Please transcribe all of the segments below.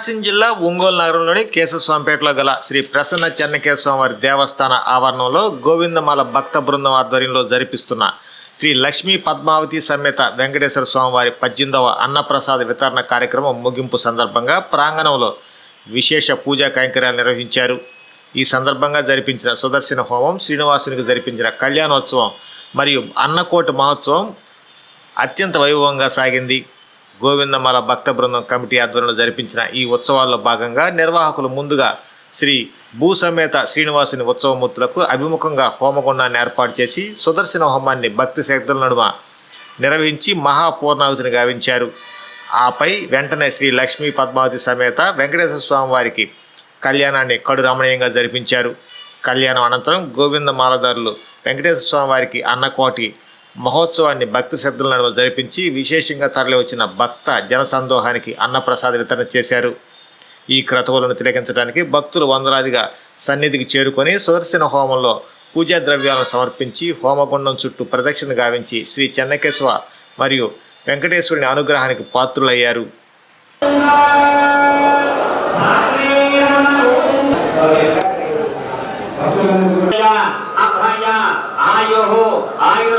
ప్రకాశం జిల్లా ఒంగోలు నగరంలోని కేశవస్వామిపేటలో గల శ్రీ ప్రసన్న చెన్నకేశ వారి దేవస్థాన ఆవరణంలో గోవిందమాల భక్త బృందం ఆధ్వర్యంలో జరిపిస్తున్న శ్రీ లక్ష్మీ పద్మావతి సమేత వెంకటేశ్వర స్వామివారి పద్దెనిమిదవ అన్నప్రసాద వితరణ కార్యక్రమం ముగింపు సందర్భంగా ప్రాంగణంలో విశేష పూజా కైంకర్యాలు నిర్వహించారు. ఈ సందర్భంగా జరిపించిన సుదర్శన హోమం శ్రీనివాసునికి జరిపించిన కళ్యాణోత్సవం మరియు అన్నకోటి మహోత్సవం అత్యంత వైభవంగా సాగింది. గోవిందమాల భక్త బృందం కమిటీ ఆధ్వర్యంలో జరిపించిన ఈ ఉత్సవాల్లో భాగంగా నిర్వాహకులు ముందుగా శ్రీ భూసమేత శ్రీనివాసుని ఉత్సవమూర్తులకు అభిముఖంగా హోమగుండాన్ని ఏర్పాటు చేసి సుదర్శన హోమాన్ని భక్తి శక్తుల నడుమ నిర్వహించి మహాపూర్ణాహుతిని గావించారు. ఆపై వెంటనే శ్రీ లక్ష్మీ పద్మావతి సమేత వెంకటేశ్వర స్వామి వారికి కళ్యాణాన్ని కడు రమణీయంగా జరిపించారు. కళ్యాణం అనంతరం గోవింద మాలదారులు వెంకటేశ్వర స్వామి వారికి అన్నకోటి మహోత్సవాన్ని భక్తి శ్రద్ధల నడుమ జరిపించి విశేషంగా తరలి వచ్చిన భక్త జనసందోహానికి అన్నప్రసాద వితరణ చేశారు. ఈ క్రతువులను తిలకించడానికి భక్తులు వందలాదిగా సన్నిధికి చేరుకొని సుదర్శన హోమంలో పూజా ద్రవ్యాలను సమర్పించి హోమగుండం చుట్టూ ప్రదక్షిణ గావించి శ్రీ చెన్నకేశవ మరియు వెంకటేశ్వరుని అనుగ్రహానికి పాత్రులయ్యారు. అభయ ఆయు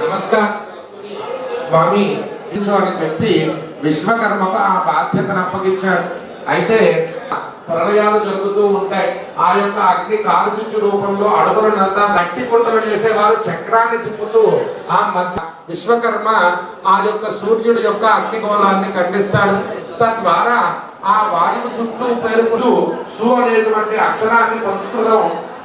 నమస్కారం. స్వామి అని చెప్పి విశ్వకర్మకు ఆ బాధ్యతను అప్పగించాడు. అయితే ప్రళయాలు జరుగుతూ ఉంటాయి. ఆ యొక్క అగ్ని కాల్చుచు రూపంలో అడుగులనంతా గట్టి కుండలు వేసేవారు చక్రాన్ని తిప్పుతూ ఆ మధ్య విశ్వకర్మ ఆ యొక్క సూర్యుడి యొక్క అగ్నిగోళాన్ని ఖండిస్తాడు. తద్వారా ఆ వాయువు చుట్టూ పేరుకులు సు అనేటువంటి అక్షరాన్ని సంస్కృతం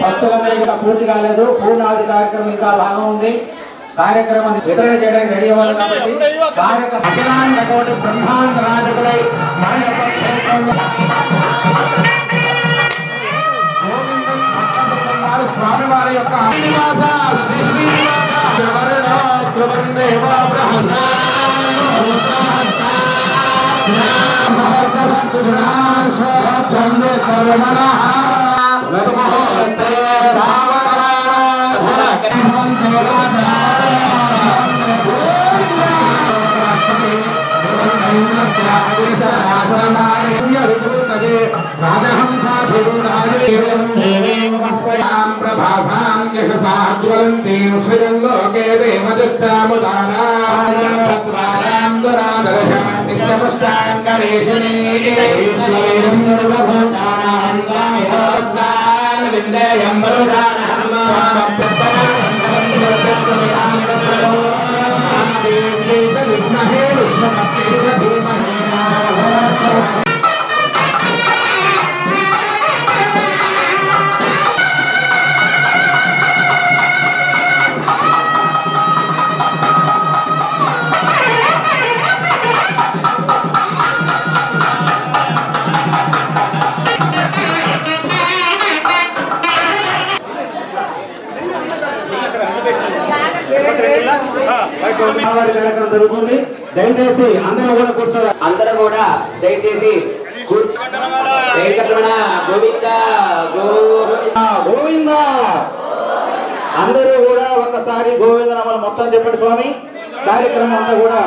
భక్తులందరికీ పూర్తి కాలేదు పూర్ణాది కార్యక్రమం ఇంకా భాగం ఉంది కార్యక్రమాన్ని వితరణ చేయడానికి రెడీ అవ్వాలి కాబట్టి కార్యక్రమం బ్రహ్మాండ రాజకులై మన యొక్క క్షేత్రంలో స్వామివారి యొక్క శ్రీనివాస శ్రీ సావధాన ప్రభాసాం యశసాజ్వలంతీం శ్రియం లోకే దేవదష్టాముదానాం దురాదర్శాం నిత్యపుష్టాం దయచేసి అందరూ కూడా కూర్చోవాలి అందరూ కూడా దయచేసి గోవింద గోవింద. గోవింద! అందరూ కూడా ఒక్కసారి గోవింద నామాలు మొత్తం చెప్పండి స్వామి. కార్యక్రమం అంతా కూడా.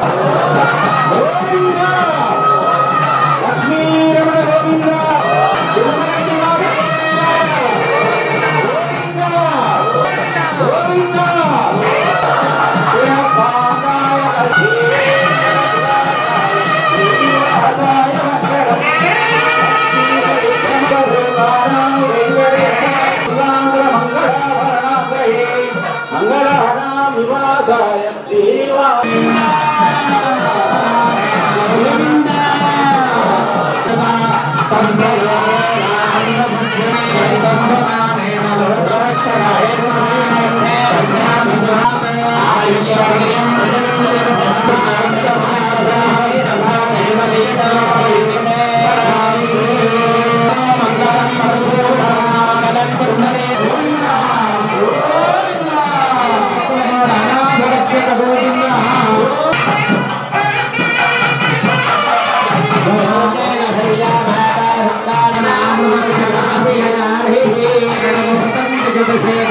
ஆயுஷ் దేవా నా